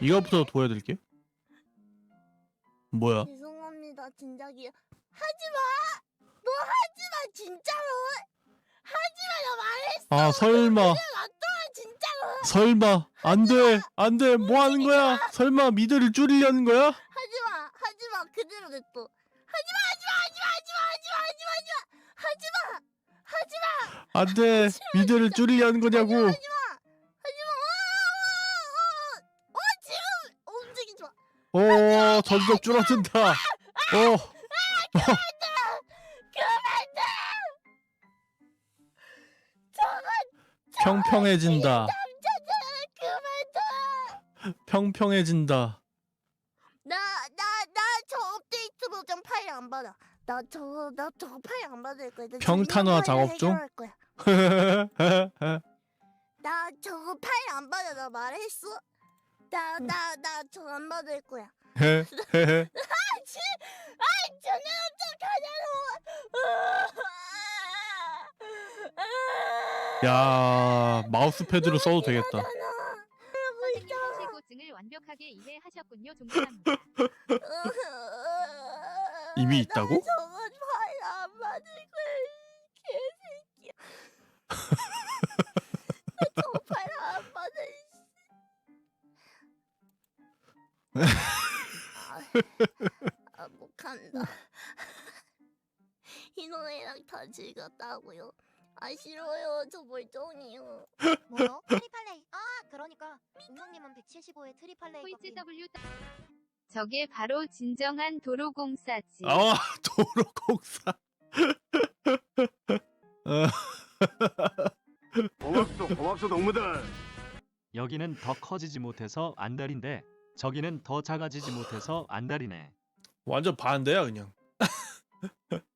이거부터 보여드릴게요. 뭐야? 죄송합니다 진작이야 하지마! 너 하지마 진짜로! 하지마 나 말했어! 아 설마. 놔둬 진짜로! 설마. 안돼. 안돼. 뭐 하는 거야? 설마 미드를 줄이려는 거야? 하지마 하지마 그대로 냅둬 하지마 하지마 하지마 하지마 하지마 하지마 하지마! 하지마! 안돼. 미드를 줄이려는 거냐고? 하지마 하지마 오 전적 줄어든다. 어 그만둬 평평해진다. 그만둬 평평해진다. 나 나 나 저 업데이트 버전 파일 안 받아. 나 저거 나 저거 파일 안 받을 거야. 나 파일을 작업 중? 해결할 거야. 나 나나 저거 안 받을 거야. 아, 지, 아, 저는 어떡하냐고. 야 마우스 패드로 써도 되겠다. 선생님 혹시 고증을 완벽하게 이해하셨군요. 존경합니다. 이미 있다고? 아, 못 간다. 이 노래랑 다 즐겼다고요. 아 싫어요. 저 멀쩡해요. 뭐요? 트리팔레이. 아, 그러니까 은성님은 175에 트리팔레이 포이즈 W 저게 바로 진정한 도로공사지. 아 도로공사. 어, 고맙소 고맙소 너무다. 여기는 더 커지지 못해서 안달인데 저기는 더 작아지지 못해서 안달이네. 완전 반대야 그냥.